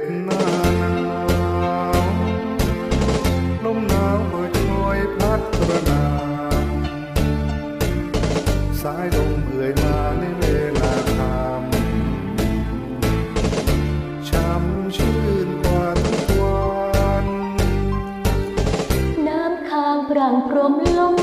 ดหน้าหนาวลมหนาวเมื่อยพัดกระนามสายลมเอื่อยมาในเวลาคำช้ำชื่นกว่าทุกวัน น้ำค้างพรางพรมลม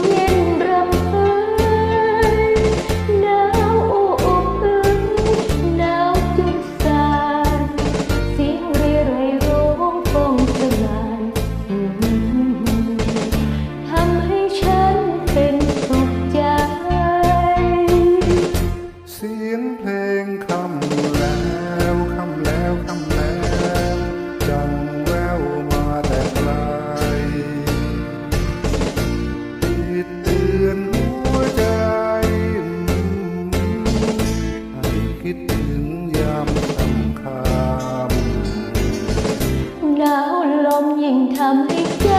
ทำให้ใจ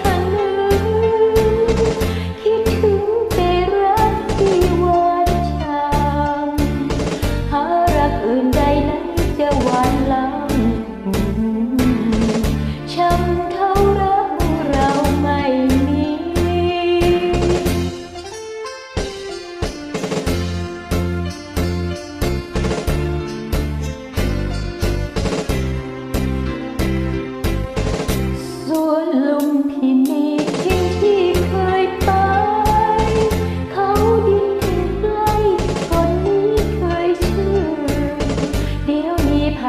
ขันคิดถึงไปรักที่วานช้ำหารักอื่นใดนั้น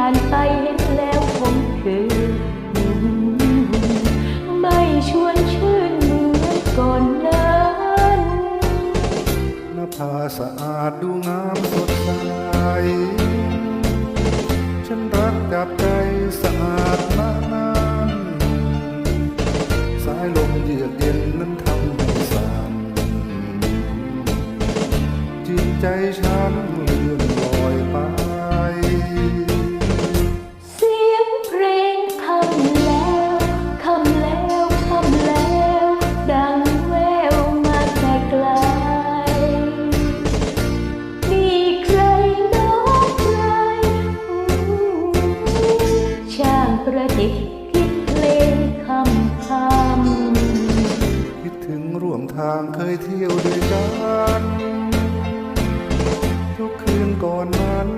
านไปเห็นแล้วคงคือไม่ชวนชื่นเหมือนก่อนนั้นหน้าผาสะอาดดูงามสดใส ฉันรักจับใจสะอาดนานๆสายลมเยือกเย็นนั้นทำให้สั่นจิตใจฉัน ระติกคิดเพลงคำคำคิดถึงร่วมทางเคยเที่ยวด้วยกัน ทุกคืนก่อนนั้น